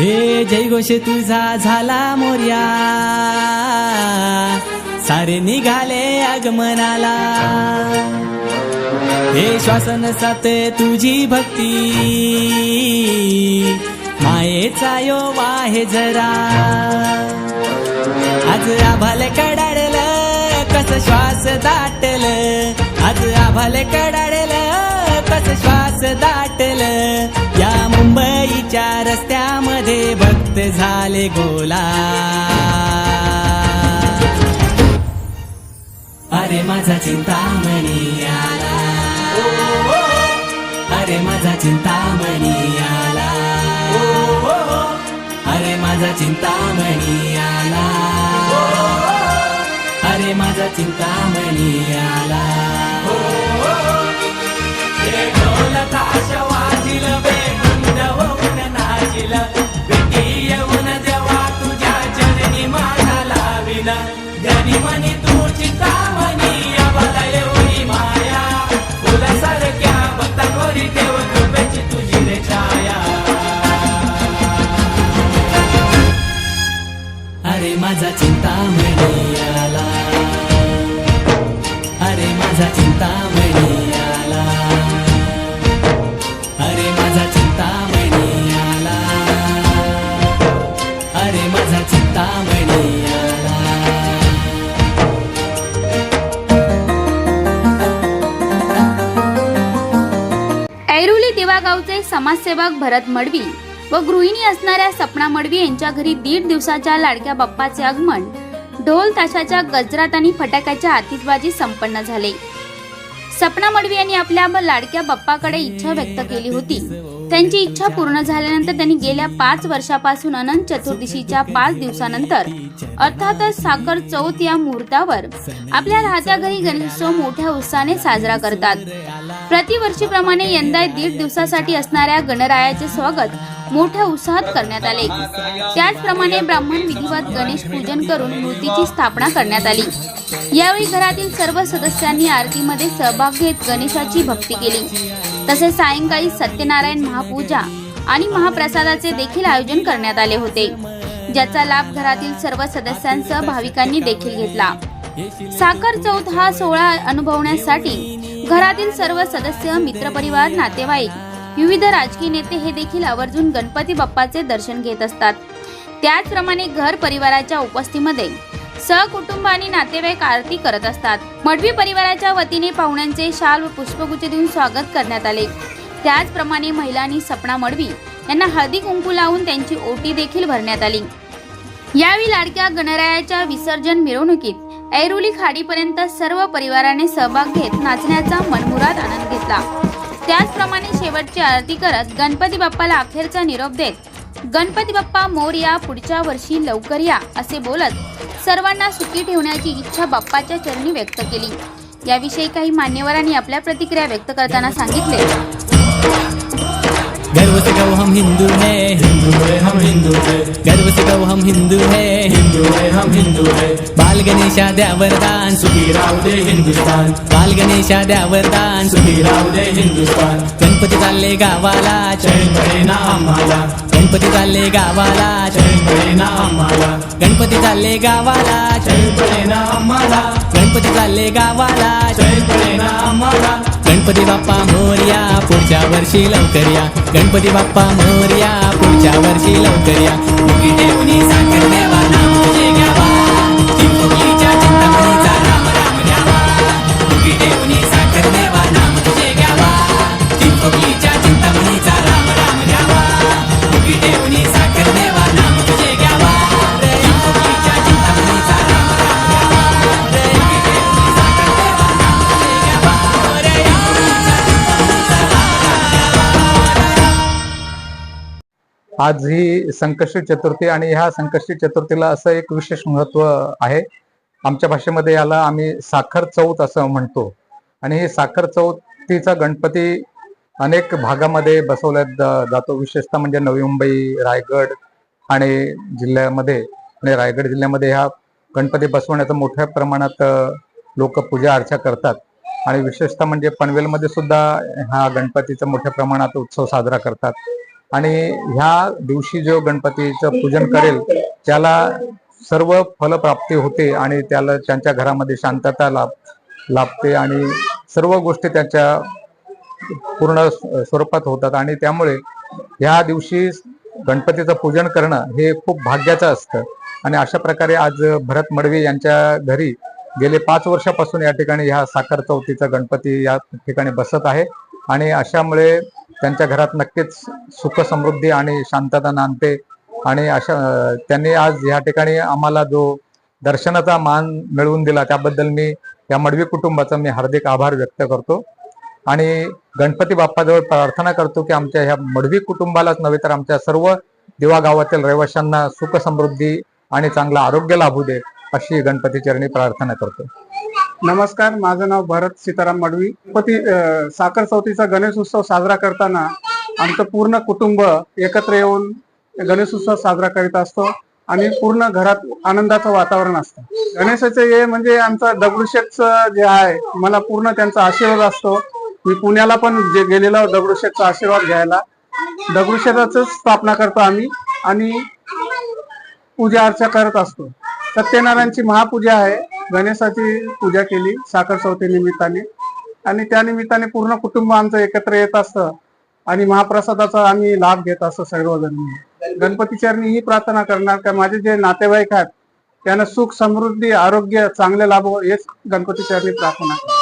हे जय जल्लोष तुझा झाला मोर्या. सारे निघाले आगमनाला. हे श्वासन सात तुझी भक्ती. मायेचा यो वाहे जरा. आज आभाल कडाडल कस श्वास दाटल. आज आभाल कडाडल कस श्वास दाटल. या मुंबईच्या रस्त्या ते झाले गोला. अरे माझा चिंतामणी आला. अरे माझा चिंतामणी आला. अरे माझा चिंतामणी आला. अरे माझा चिंतामणी आला. माझा चिंतामणी आला अरे माझा चिंतामणी आला अरे माझा चिंतामणी आला ऐरोली देवागावचे समाजसेवक भरत मडवी व गृहिणी असणाऱ्या सपना मडवी यांच्या घरी दीड दिवसाच्या लाडक्या बाप्पाचे आगमन ढोल ताशाच्या गजरात आणि फटाक्याच्या आतिषबाजी संपन्न झाले. सपना मडवी यांनी आपल्या लाडक्या बाप्पाकडे इच्छा व्यक्त केली होती. त्यांची इच्छा पूर्ण झाल्यानंतर त्यांनी गेल्या पाच वर्षापासून अनंत चतुर्दशीच्या पाच दिवसानंतर अर्थातच साखर चौथ या मुहूर्तावर आपल्या राहत्या घरी गणेशोत्सव मोठ्या उत्साहाने साजरा करतात. प्रतिवर्षीप्रमाणे यंदा दीड दिवसासाठी असणाऱ्या गणरायाचे स्वागत मोठ्या उत्साहात करण्यात आले. त्याचप्रमाणे ब्राह्मण विधिवत गणेश पूजन करून मूर्तीची स्थापना करण्यात आली. यावेळी घरातील सर्व सदस्यांनी आरतीमध्ये सहभाग घेत गणेशाची भक्ती केली. तसेच सायंकाळी सत्यनारायण महापूजा आणि महाप्रसादाचे देखील आयोजन करण्यात आले होते. ज्याचा लाभ घरातील सर्व सदस्यांसह भाविकांनी देखील घेतला. साखर चौथ हा सोहळा अनुभवण्यासाठी घरातील सर्व सदस्य मित्रपरिवार नातेवाईक विविध राजकीय नेते हे देखील आवर्जून गणपती बाप्पाचे दर्शन घेत असतात. त्याचप्रमाणे घर परिवाराच्या उपस्थितीमध्ये सहकुटुंब आणि नातेवाईक आरती करत असतात. मडवी परिवाराच्या वतीने पाहुण्यांचे शाल व पुष्पगुच्छ देऊन स्वागत करण्यात आले. त्याचप्रमाणे महिलांनी सपना मडवी यांना हळदी कुंकू लावून त्यांची ओटी देखील भरण्यात आली. यावेळी लाडक्या गणरायाच्या विसर्जन मिरवणुकीत ऐरोली खाडीपर्यंत सर्व परिवाराने सहभाग घेत नाचण्याचा मनमुराद आनंद घेतला. त्याचप्रमाणे शेवटची आरती करत गणपती बाप्पाला अखेरचा निरोप देत गणपती बाप्पा मोरया पुढच्या वर्षी लवकर या असे बोलत सर्वांना सुखी ठेवण्याची इच्छा बाप्पाच्या चरणी व्यक्त केली. याविषयी काही मान्यवरांनी आपल्या प्रतिक्रिया व्यक्त करताना सांगितले. गर्व से कहो हम हिंदू है हिंदू है हम हिंदू है। गर्व से कहो हम हिंदू है हिंदू है हम हिंदू है। बाल गणेशा द्या वरदान सुखी राव दे हिंदुस्तान। बाल गणेशा द्या वरदान सुखी राव दे हिंदुस्तान। गणपती चालले गावाला चैन पडे ना आम्हाला गणपती चालले गावाला चैन पडे ना आम्हाला गणपती चालले गावाला चैन ना आम्हाला गणपती चालले गावाला ना आम्हाला गणपती बाप्पा मोर्या पुढच्या वर्षी लवकर या. गणपती बाप्पा मोर्या पुढच्या वर्षी लवकर या. आज ही संकष्टी चतुर्थी आणि ह्या संकष्टी चतुर्थीला असं एक विशेष महत्त्व आहे. आमच्या भाषेमध्ये याला आम्ही साखर चौथ असं म्हणतो. आणि ही साखर चौथीचा गणपती अनेक भागामध्ये बसवला जातो. विशेषतः म्हणजे नवी मुंबई रायगड आणि जिल्ह्यामध्ये. आणि रायगड जिल्ह्यामध्ये ह्या गणपती बसवण्याचं मोठ्या प्रमाणात लोक पूजा अर्चा करतात. आणि विशेषतः म्हणजे पनवेलमध्ये सुद्धा हा गणपतीचा मोठ्या प्रमाणात उत्सव साजरा करतात. आणि ह्या दिवशी जो गणपतीचं पूजन करेल त्याला सर्व फलप्राप्ती होते आणि त्याला त्यांच्या घरामध्ये शांतता लाभ लाभते आणि सर्व गोष्टी त्यांच्या पूर्ण स्वरूपात होतात. आणि त्यामुळे ह्या दिवशी गणपतीचं पूजन करणं हे खूप भाग्याचं असतं. आणि अशा प्रकारे आज भरत मडवी यांच्या घरी गेले पाच वर्षापासून या ठिकाणी ह्या साखर चौथीचा गणपती या ठिकाणी बसत आहे. आणि अशामुळे त्यांच्या घरात नक्कीच सुख समृद्धी आणि शांतता नांदते. आणि अशा त्यांनी आज या ठिकाणी आम्हाला जो दर्शनाचा मान मिळवून दिला त्याबद्दल मी या मडवी कुटुंबाचा मी हार्दिक आभार व्यक्त करतो. आणि गणपती बाप्पाजवळ प्रार्थना करतो की आमच्या ह्या मडवी कुटुंबालाच नव्हे तर आमच्या सर्व दिवा गावातील रहिवाशांना सुख समृद्धी आणि चांगलं आरोग्य लाभू दे अशी गणपती चरणी प्रार्थना करतो. नमस्कार माझं नाव भरत सीताराम मडवी. गणपती साखर चौथीचा गणेश उत्सव साजरा करताना आमचं पूर्ण कुटुंब एकत्र येऊन गणेश उत्सव साजरा करीत असतो आणि पूर्ण घरात आनंदाचं वातावरण असतं. गणेशाचं हे म्हणजे आमचा दगडूशेठचं जे आहे मला पूर्ण त्यांचा आशीर्वाद असतो. मी पुण्याला पण जे गेलेलो दगडूशेठचा आशीर्वाद घ्यायला. दगडूशेठाच स्थापना करतो आम्ही आणि पूजा अर्चा करत असतो. सत्यनारायणची महापूजा आहे. गणेशाची पूजा केली साखर चौथी निमित्ताने. आणि त्या निमित्ताने पूर्ण कुटुंब आमचं एकत्र येत असतं. आणि महाप्रसादाचा आम्ही लाभ घेत असतो सर्वजण. गणपती चरणी ही प्रार्थना करणार का माझे जे नातेवाईक आहेत त्यांना सुख समृद्धी आरोग्य चांगले लाभ हेच गणपती चरणी प्रार्थना. करणार